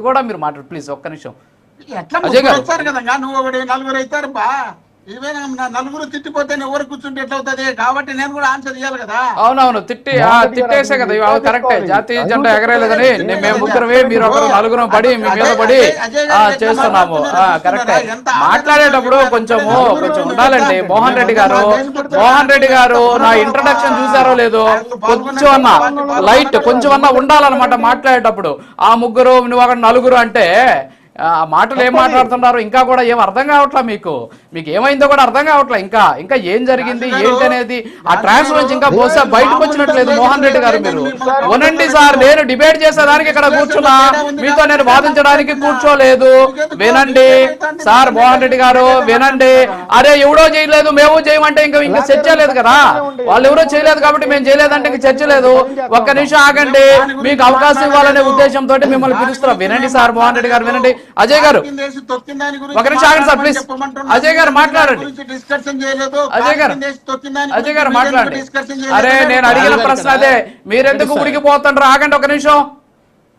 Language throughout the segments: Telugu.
కూడా మీరు మాట్లాడు ప్లీజ్ ఒక్క నిమిషం ఎట్లా అజయ్ గారు. వస్తారు కదా నువ్వు ఒకటి నలుగురు అవుతారు బా ఇవే నా నలుగురు తిట్టిపోతే ఎవరు కూర్చుంటే ఎట్లా అవుతుంది కాబట్టి నేను కూడా ఆన్సర్ ఇవ్వాలి కదా అవునవును తిట్టి ఆ, తిట్టేసే కదా ఇవి కరెక్టే జాతీయ జెండా ఎగరేయలేదని నేను మేము ముగ్గురమే మీరు ఒకరు నలుగురు పడి మీ మీద పడి ఆ, చేస్తున్నాము ఆ, కరెక్టే మాట్లాడేటప్పుడు కొంచెము కొంచెం ఉండాలండి మోహన్ రెడ్డి గారు మోహన్ రెడ్డి గారు నా ఇంట్రడక్షన్ చూసారో లేదో కొంచెం అన్న లైట్ కొంచెం అన్న ఉండాలన్నమాట మాట్లాడేటప్పుడు ఆ ముగ్గురు నువ్వు అక్కడ నలుగురు అంటే ఆ మాటలు ఏం మాట్లాడుతున్నారు? ఇంకా కూడా ఏం అర్థం కావట్లా మీకు? మీకు ఏమైందో కూడా అర్థం కావట్లా ఇంకా? ఇంకా ఏం జరిగింది? ఏంటి అనేది ఆ ట్రాన్స్ నుంచి ఇంకా బహుశా బయటకు వచ్చినట్లేదు. మోహన్ రెడ్డి గారు మీరు. వినండి సార్ నేను డిబేట్ చేసేదానికి ఇక్కడ కూర్చున్నా. మీతో నేను వాదించడానికి కూర్చోలేదు. వినండి. సార్ మోహన్ రెడ్డి గారు వినండి. అరే ఎవడో చేయలేదు మేము చేయమంటే ఇంకా ఇంకా చర్చ లేదు కదా? వాళ్ళు ఎవరో చేయలేదు కాబట్టి మేము చేయలేదంటే ఇంకా చర్చ లేదు. ఒక్క నిమిషం ఆగండి. మీకు అవకాశం ఇవ్వాలనే ఉద్దేశంతో మిమ్మల్ని పిలుస్తున్నాం. వినండి సార్ మోహన్ రెడ్డి గారు వినండి. అజయ్ గారు ఒక నిమిషం ఆగండి సార్, ప్లీజ్. అజయ్ గారు మాట్లాడండి. గురించి డిస్కషన్ చేయలేదు. అజయ్ గారు అజయ్ గారు మాట్లాడండి. అరే నేను అడిగిన ప్రశ్న. అదే. మీరెందుకు ఉడికి పోతుండ్రు? ఆగండి ఒక నిమిషం.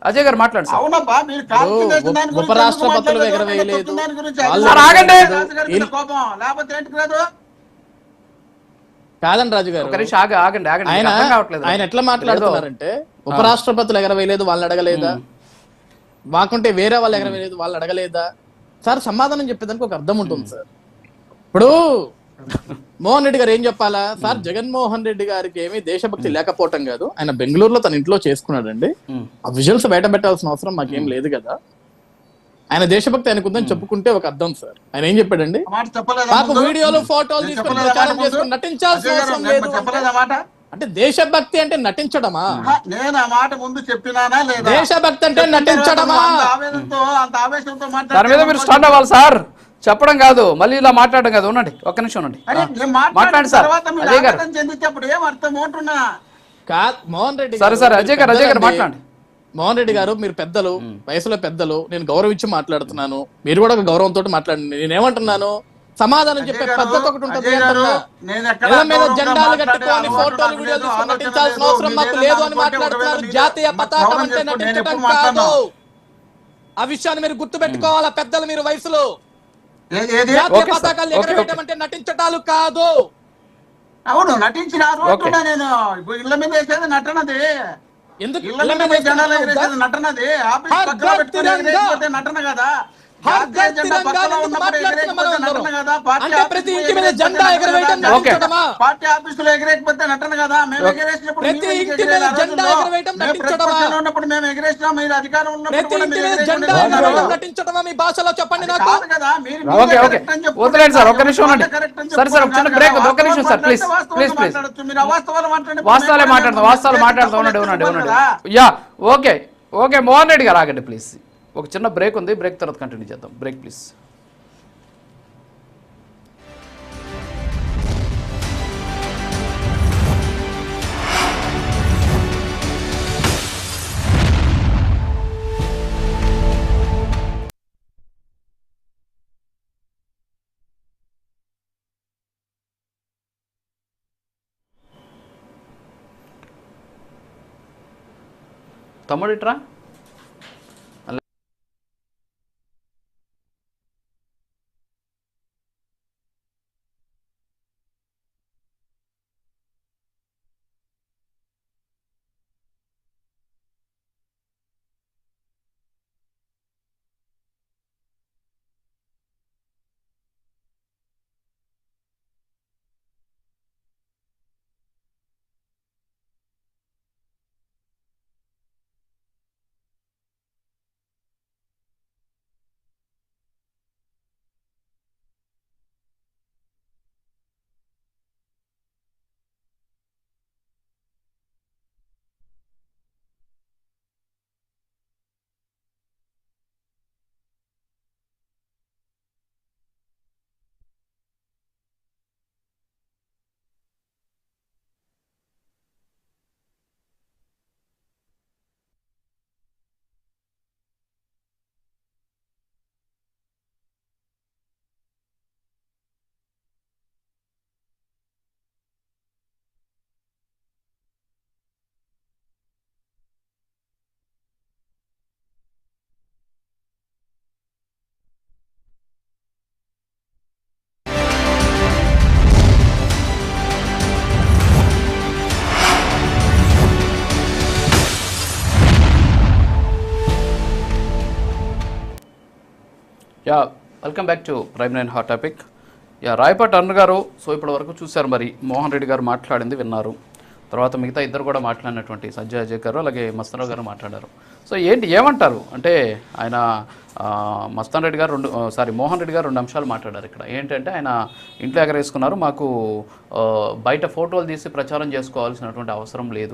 అజయ్ గారు మాట్లాడు సార్. అవునబ్బా మీరు కాల్ ఇప్పుడు కిందేసి దాని ఉప- గురించి ఉపరాష్ట్రపతులు? ఎగరవేయలేదు. ఆగండి. కాదండి రాజు గారు. ఆగండి ఆగండి. ఆయన ఎట్లా మాట్లాడుతున్నారంటే ఉపరాష్ట్రపతులు ఎగరవేయలేదు వాళ్ళు అడగలేదా? మాకుంటే వేరే వాళ్ళు ఎగరవేయలేదు వాళ్ళు అడగలేదా? సార్ సమాధానం చెప్పేదానికి ఒక అర్థం ఉంటుంది సార్. ఇప్పుడు మోహన్ రెడ్డి గారు ఏం చెప్పాలా? సార్ జగన్మోహన్ రెడ్డి గారికి ఏమీ దేశభక్తి లేకపోవటం కాదు. ఆయన బెంగళూరులో తన ఇంట్లో చేసుకున్నాడండి. ఆ విజువల్స్ బయట పెట్టాల్సిన అవసరం మాకేం లేదు కదా. ఆయన దేశభక్తి ఆయనకు ఉందని చెప్పుకుంటే ఒక అర్థం సార్. ఆయన ఏం చెప్పాడండి? పాప? వీడియోలు ఫోటోలు తీసుకొని ప్రచారం చేసుకొని? నటించాల్సిన అవసరం లేదు. చెప్పలేదా మాట? అంటే దేశభక్తి అంటే నటించడమా? నేను ఆ మాట ముందు చెప్పినానా లేదా? దేశభక్తి అంటే నటించడమా? ఆవేదనతో అంత ఆవేశంతో దాని మీద మీరు స్టాండ్ అవ్వాలి సార్. చెప్పడం కాదు. మళ్ళీ ఇలా మాట్లాడడం కాదు. ఉండండి. ఒక్క నిమిషం ఉండండి. మాట్లాడండి సార్. అజయ్ గారు. ఆవేదన చెందించేప్పుడు ఏం అర్థం ఉంటున్నా కా మోహన్ రెడ్డి సరే, సరే, అజయ్ గారు, అజయ్ గారు. మాట్లాడండి. మోహన్ రెడ్డి గారు మీరు పెద్దలు వయసులో పెద్దలు నేను గౌరవించి మాట్లాడుతున్నాను. మీరు కూడా ఒక గౌరవంతో మాట్లాడండి. నేనేమంటున్నాను? సమాధానం చెప్పే పద్ధతి ఒకటి ఉంటుంది మీద జెండాలు కట్టుకొని అలవాటు ఫోటోలు వీడియోలు నటించాల్సిన లేదు. అవసరం మాకు లేదు అని మాట్లాడుతున్నారు జాతీయ పతాకం అంటే నటించడం కాదు. ఆ విషయాన్ని మీరు గుర్తు పెట్టుకోవాలా పెద్దలు మీరు వయసులో? జాతీయ పతాకాలు ఎగరవేయడం అంటే నటించటాలు కాదు. అవును నటించినారు నేను ఇళ్ళ మీద వేసేది నటనది. ఎందుకు ఇళ్ళ మీద జెండాలు ఎగరేసేది నటనది. ఆఫీస్ పక్కన పెట్టుకొని నటన కదా. ప్రతి ఇంటి మీద జెండా. నటించడమా పార్టీ ఆఫీసులో ఎగరేయకపోతే నటన కదా? మేము ఎగరేసినప్పుడు ప్రతి మేము ఇంటి. మీద జెండా నటించడమా? ఉన్నప్పుడు మేము ఎగరేసినాం మీరు అధికారం ఉన్నప్పుడు ప్రతి ఇంటి మీద జెండా. ఎగరవేయడం నటించడమా? మీ భాషలో చెప్పండి నాకు. కాదు కదా మీరు ఓకే ఓకే. వదిలేండి సార్ ఒక్క నిమిషం ఉండండి. సరే సార్ ఒక చిన్న బ్రేక్ ఒక్క నిమిషం సార్ ప్లీజ్ ప్లీజ్ ప్లీజ్. వాస్తవాలే మాట్లాడదాం వాస్తవాలు మాట్లాడదాం ఉండండి ఉండండి. ఉండండి yeah okay okay Mohan Reddy garu ఆగండి ప్లీజ్. ఒక చిన్న బ్రేక్ ఉంది బ్రేక్ తర్వాత కంటిన్యూ చేద్దాం. Break please. తమ్ముడిట్రా yeah welcome back to prime nine hot topic yeah Rayapati అన్న గారు సో ఇప్పటి వరకు చూశారు మరి మోహన్ రెడ్డి గారు మాట్లాడింది విన్నారు. తర్వాత మిగతా ఇద్దరు కూడా మాట్లాడినటువంటి సంజయ్ అజయ్ గారు అలాగే మస్తరావు గారు మాట్లాడారు. సో ఏంటి ఏమంటారు? అంటే ఆయన మస్తాన్ రెడ్డి గారు రెండు సారీ మోహన్ రెడ్డి గారు రెండు అంశాలు మాట్లాడారు ఇక్కడ. ఏంటంటే ఆయన ఇంట్లో ఎగరేసుకున్నారు మాకు బయట ఫోటోలు తీసి ప్రచారం చేసుకోవాల్సినటువంటి అవసరం లేదు.